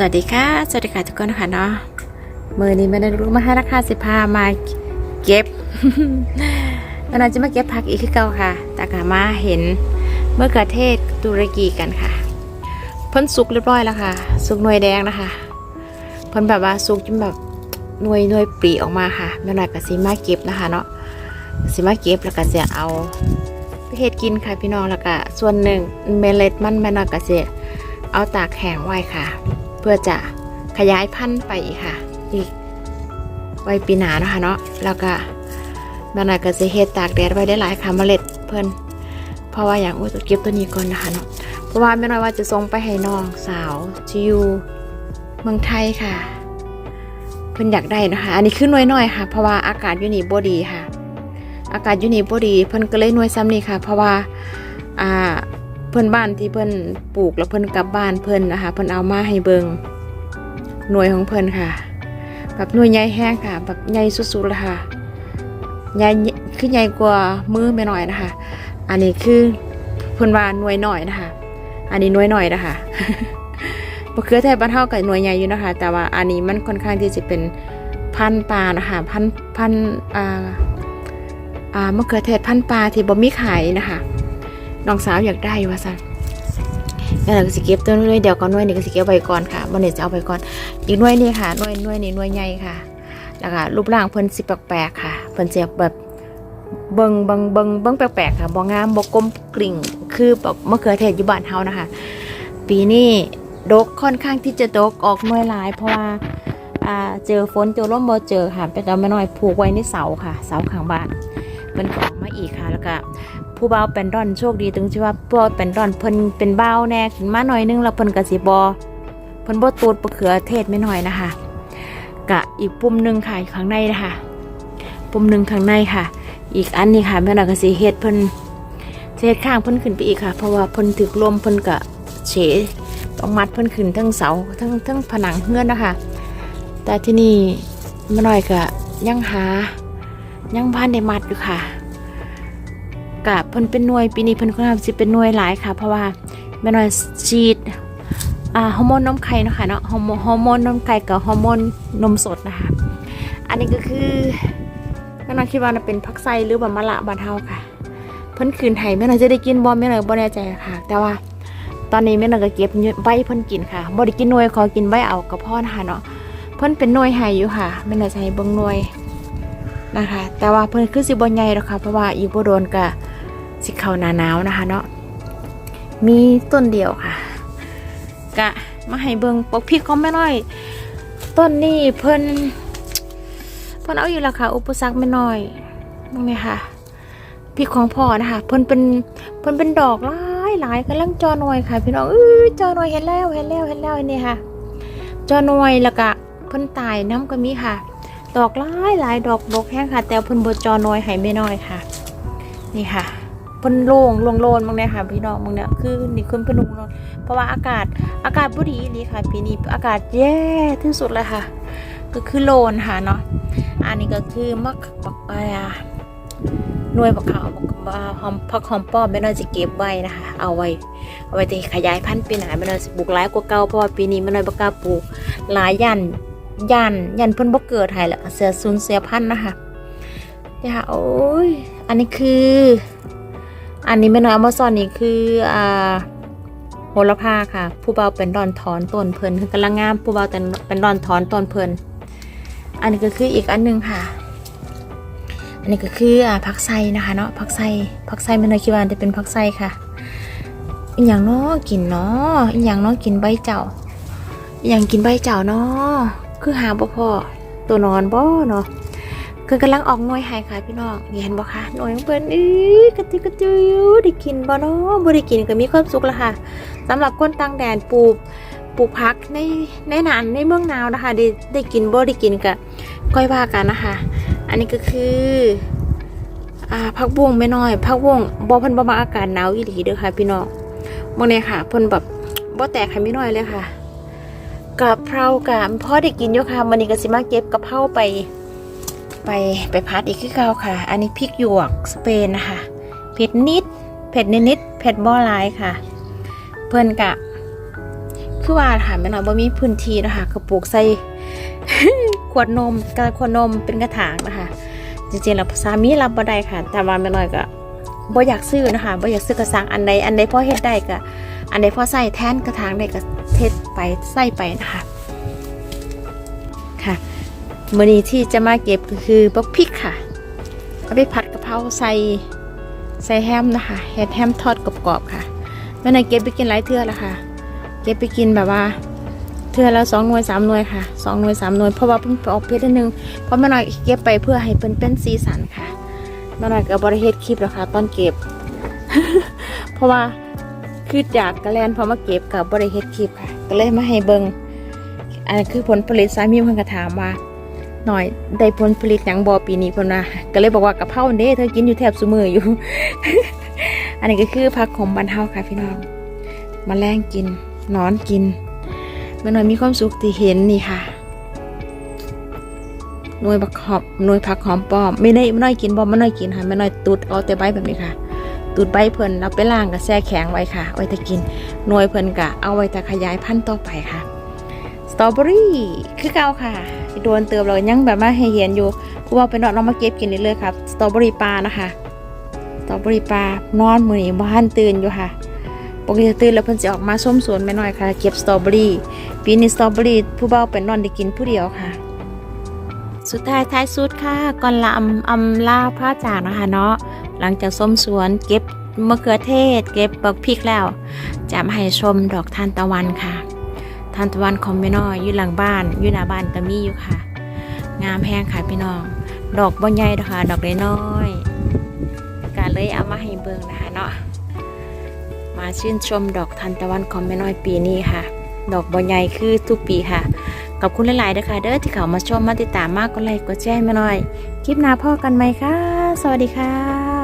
สวัสดีค่ะ สวัสดีค่ะทุกคนค่ะเนาะมือนี้ไม่ได้รู้มาให้ราคาสิพามาเก็บวันนั้นจะมาเก็บผักอีกคือเก่าค่ะแต่กามาเห็นเมื่อกระเทศตุรกีกันค่ะเพิ่นสุกเรียบร้อยแล้วค่ะ สุกหน่วยแดงนะคะเพิ่นแบบว่าสุกจนแบบหน่วยหน่วยปรีออกมาค่ะแม่หน่อยกับสีมาเก็บนะคะเนาะสีมาเก็บแล้วก็จะเอาไปเฮ็ดกินค่ะพี่น้องแล้วก็ส่วนหนึ่งเมล็ดมันแม่หน่อยก็จะเอาตากแข็งไว้ค่ะ เพื่อจะขยายพันธุ์ไปอีกค่ะ อีกไว้ปีหน้านะคะเนาะแล้วก็แม่หน่อยก็จะเฮ็ดตากแดดไว้ได้หลายค่ะเมล็ดเพิ่นเพราะว่าอย่างอุ้ยต้องเก็บตัวนี้ก่อนนะคะเนาะเพราะว่าแม่น่อยว่าจะส่งไปให้น้องสาวที่อยู่เมืองไทยค่ะ เพิ่นอยากได้นะคะ อันนี้คือหน่วยน้อยค่ะ เพราะว่าอากาศอยู่นี่บ่ดีค่ะ อากาศอยู่นี่บ่ดี เพิ่นก็เลยหน่วยซ้ำนี่ค่ะ เพราะว่าอ่า เพื่อนบ้านที่เพื่อนปลูกแล้วเพื่อนกลับบ้านเพื่อนนะคะ เพื่อนเอามาให้เบิงหน่วยของเพื่อนค่ะ แบบหน่วยใหญ่แห้งค่ะ แบบใหญ่สุดๆเลยค่ะใหญ่คือใหญ่กว่ามือไม่หน่อยนะคะ อันนี้คือเพื่อนว่าหน่วยหน่อยนะคะ อันนี้หน่วยหน่อยนะคะมะเขือเทศบ้านเฮากับหน่วยใหญ่อยู่นะคะ แต่ว่าอันนี้มันค่อนข้างที่จะเป็นพันปลานะคะพันพันอ่าอ่ามะเขือเทศพันปลาที่บ่มีขายนะคะ น้องสาวอยากได้ว่าสันงั้นเราก็สิเก็บตัวน่วยเดี๋ยวก่อนหน่วยนี้ก็สิเก็บไว้ก่อนค่ะบนนี้จะเอาไปก่อนอีกน่วยนี้ค่ะน่วยน่วยนี้หน่วยใหญ่ค่ะ แล้วก็รูปร่างเพิ่นสิแปลกๆค่ะเพิ่นสิแบบเบิงเบิงเบิงเบิงแปลกๆค่ะบ่งามบ่กลมกลิ่งคือแบบมะเขือเทศอยู่บ้านเฮานะคะ ปีนี้ดกค่อนข้างที่จะดกออกน่วยหลาย เพราะว่าเจอฝนเจอลมบ่เจอค่ะเป็นตอนไม่น้อยผูกไว้ในเสาค่ะ เสาข้างบ้านมันก็ออกมาอีกค่ะ แล้วก็ ผู้เบาเป็นดอนโชคดีตรงที่ว่าผู้บ่าวเป็นดอนเพิ่นเป็นเบาแน่ขึ้นมาหน่อยนึงแล้วเพิ่นก็สิบ่เพิ่นบ่ตูดบ่เขือเทศไม่น้อยนะคะกะอีกปุ่มหนึ่งค่ะข้างในนะคะปุ่มหนึ่งข้างในค่ะ อีกอันนี้ค่ะแม่น่ะก็สิเฮ็ดเพิ่นเฮ็ดข้างเพิ่นขึ้นไปอีกค่ะ เพราะว่าเพิ่นถึกลมเพิ่นก็เฉต้องมัดเพิ่นขึ้นทั้งเสาทั้งทั้งผนังเฮือนนะคะ แต่ที่นี่แม่น้อยก็ยังหายังพันได้มัดอยู่ค่ะ กับเพิ่นเป็นหน่วยปีนี้เพิ่นก็ทำสิเป็นหน่วยหลายค่ะ เพราะว่าแม่น้อยฉีดอ่าฮอร์โมนนมไข่นะคะเนาะฮอร์โมนฮอร์โมนนมไข่กับฮอร์โมนนมสดนะคะ อันนี้ก็คือแม่น้อยคิดว่าน่าเป็นพักไซหรือว่ามะละบานเทาค่ะ เพิ่นคืนไทยแม่น้อยจะได้กินบ่แม่น้อยบ่แน่ใจค่ะ แต่ว่าตอนนี้แม่น้อยก็เก็บใบเพิ่นกินค่ะบ่ได้กินหน่วยขอกินใบเอากับพ่อนะคะเนาะเพิ่นเป็นหน่วยให้อยู่ค่ะแม่น้อยจะให้เบิ่งหน่วยนะคะ แต่ว่าเพิ่นคือสิบ่ใหญ่หรอกค่ะเพราะว่าอีกบ่โดนก็ สิเขาหนาหนาวนะคะเนาะมีต้นเดียวค่ะ กะมาให้เบิงปกพริกก็ไม่น้อย ต้นนี้เพิ่นเพิ่นเอาอยู่ล้วค่ะอุปสรรคไม่น้อยมึงเนี่ยค่ะพริกของพ่อนะคะเพิ่นเป็นเพิ่นเป็นดอกหลายหลายกำลังจอหน่อยค่ะ พี่น้องเอ้ยจอหน่อยเห็นแล้วเห็นแล้วเห็นแล้วนี่ค่ะ จอหน่อยแล้วก็เพิ่นตายน้ำก็มีค่ะ ดอกหลายหลายดอกดอกแห้งค่ะ แต่เพิ่นบ่จอหน่อยให้ไม่น้อยค่ะ นี่ค่ะ เพิ่นโล่งโล่งโลนบางเนี่ยค่ะพี่น้องบางเนี่ยคือนี่คือเพิ่นโล่งโลนเพราะว่าอากาศอากาศบ่ดีอีหลีค่ะปีนี้อากาศแย่ที่สุดเลยค่ะ ก็คือโลนค่ะเนาะอันนี้ก็คือมักปักปลาหน่วยผักขาวผักหอมผักหอมป้อมไม่น่าจะเก็บไว้นะคะ เอาไว้ เอาไว้ที่ขยายพันธุ์ปีหน้าไม่น่าจะปลูกหลายกว่าเก่าเพราะว่าปีนี้ไม่น่าบ่กล้าปลูกหลายยันยันยันเพิ่นบ่เกิดให้แล้วเสียสูญเสียพันธุ์นะคะเนี่ยค่ะโอ้ยอันนี้คือ อันนี้แม่น้อยอมซอนนี่คืออ่าโหระพาค่ะ ผู้เบาเป็นดอนถอนต้นเพลินคือกำลังงามผู้เบาเป็นเป็นดอนถอนต้นเพลินอันนี้ก็คืออีกอันหนึงค่ะ อันนี้ก็คืออ่าผักไส้นะคะเนาะผักไส้ผักไส้แม่น้อยคิดว่าจะเป็นผักไส้ค่ะอีหยังเนาะกินเนาะอีหยังเนาะกินใบเจ้าอีหยังกินใบเจ้าเนาะคือหาบ่พอตัวนอนบ่เนาะ คือกำลังออกหน่วยหายค่ะพี่น้องเห็นบ่คะหน่วยของเพิ่นอีกระติกกระจุยได้กินบ่เนาะบ่ได้กินก็มีความสุขแล้วค่ะสำหรับคนต่างแดนปลูกปลูกผักในในนานในเมืองหนาวนะคะ ได้ได้กินบ่ได้กินก็ก้อยว่ากันนะคะ อันนี้ก็คืออ่าผักบุ้งไม่น้อยผักบุ้งบ่เพิ่นบ่มาอากาศหนาวอีหลีเด้อค่ะ พี่น้องมื้อนี้ค่ะเพิ่นแบบบ่แตกให้ไม่น้อยเลยค่ะกะเพรากะพอได้กินอยู่ค่ะมื้อนี้ก็สิมาเก็บกะเพราไป ไปไปพัดอีกคือเก่าค่ะ อันนี้พริกหยวกสเปนนะคะเผ็ดนิดเผ็ดนิดนิดเผ็ดบ่หลายค่ะ เพื่อนกะคือว่าค่ะแม่น้อยบ่มีพื้นที่นะคะก็ปลูกใส่ขวดนมกระขวดนมเป็นกระถางนะคะ จริงๆแล้วสามีรับบ่ได้ค่ะ แต่ว่าแม่น้อยก็บ่อยากซื้อนะคะบ่อยากซื้อกระสังอันใดอันใดพอเฮ็ดได้ก็อันใดพอใส่แทนกระถางได้ก็เทศไปใส่ไปนะคะค่ะ มื้อนี้ที่จะมาเก็บก็คือบักพริกค่ะ เอาไปผัดกะเพราใส่ใส่แฮมนะคะเฮ็ดแฮมทอดกรอบๆค่ะแม่น้อยเก็บไปกินหลายเทื่อแล้วค่ะ เก็บไปกินแบบว่าเทื่อละสองหน่วยสามหน่วยค่ะสองหน่วยสามหน่วยเพราะว่าเพิ่งออกเพชรนึงเพราะแม่น้อยเก็บไปเพื่อให้เป็นเป็นสีสันค่ะแม่น้อยก็บบริเฮ็ดคลิปแล้วค่ะตอนเก็บ เพราะว่าคือจากกระแลนพอมาเก็บกับบริเฮ็ดคลิปค่ะ ก็เลยมาให้เบิงอันนนคือผลผลิตสามีเพิ่นก็ถามว่า หน่อยได้ผลผลิตหยังบ่ปีนี้เพิ่นว่าก็เลยบอกว่ากะเพราเด้เธอกินอยู่แทบซุมืออยู่ อันนี้ก็คือผักของบ้านเฮาค่ะพี่น้องมแมลงกินนอนกินแม่น้อยมีความสุขที่เห็นนี่ค่ะหน่วยผักหอมหน่วยผักหอมป้อมไม่ได้ไม่น้อยกินบอมไม่น้อยกินค่ะไม่น้อยตุดเอาแต่ใบแบบนี้ค่ะตุดใบเพิ่นเอาไปล่างกับแช่แข็งไว้ค่ะไว้แต่กินหน่วยเพิ่นกะเอาไว้แต่ขยายพันธุ์ต่อไปค่ะ ตรอเบอรี่คือเก่าค่ะโดนเติมเรายังแบบมาให้เห็นอยู่ผู้ว่าเป็นอน้องมาเก็บกินเรื่อยๆครับสตรอเบอรี่ปลานะคะสตรอเบอรี่ปลานอนมือนี้บ้านตื่นอยู่ค่ะปกติตื่นแล้วเพิ่นจะออกมาส้มสวนแม่น้อยค่ะ เก็บสตรอเบอรี่ปีนี้สตรอเบอรี่ผู้เบาเป็นนอนได้กินผู้เดียวค่ะ สุดท้ายท้ายสุดค่ะก่อนละอำอำลาพระจากนะคะเนาะหลังจากส้มสวนเก็บมะเขือเทศ เก็บบักพริกแล้วจะมาให้ชมดอกทานตะวันค่ะ ทานตะวันของแม่น้อยอยู่หลังบ้านอยู่หน้าบ้านก็มีอยู่ค่ะ งามแพงค่ะพี่น้อง ดอกบ่ใหญ่ดอกค่ะ ดอกเล็กน้อยก็เลยเอามาให้เบิ่งนะคะเนาะมาชื่นชมดอกทันตะวันของแม่น้อยปีนี้ค่ะ ดอกบอใหญ่คือทุกปีค่ะขอบคุณหลายๆนะคะเด้อที่เขามาชมมาติดตามมากก็ไลค์กดแชร์ให้แม่น้อย คลิปหน้าพ่อกันไหมคะ สวัสดีค่ะ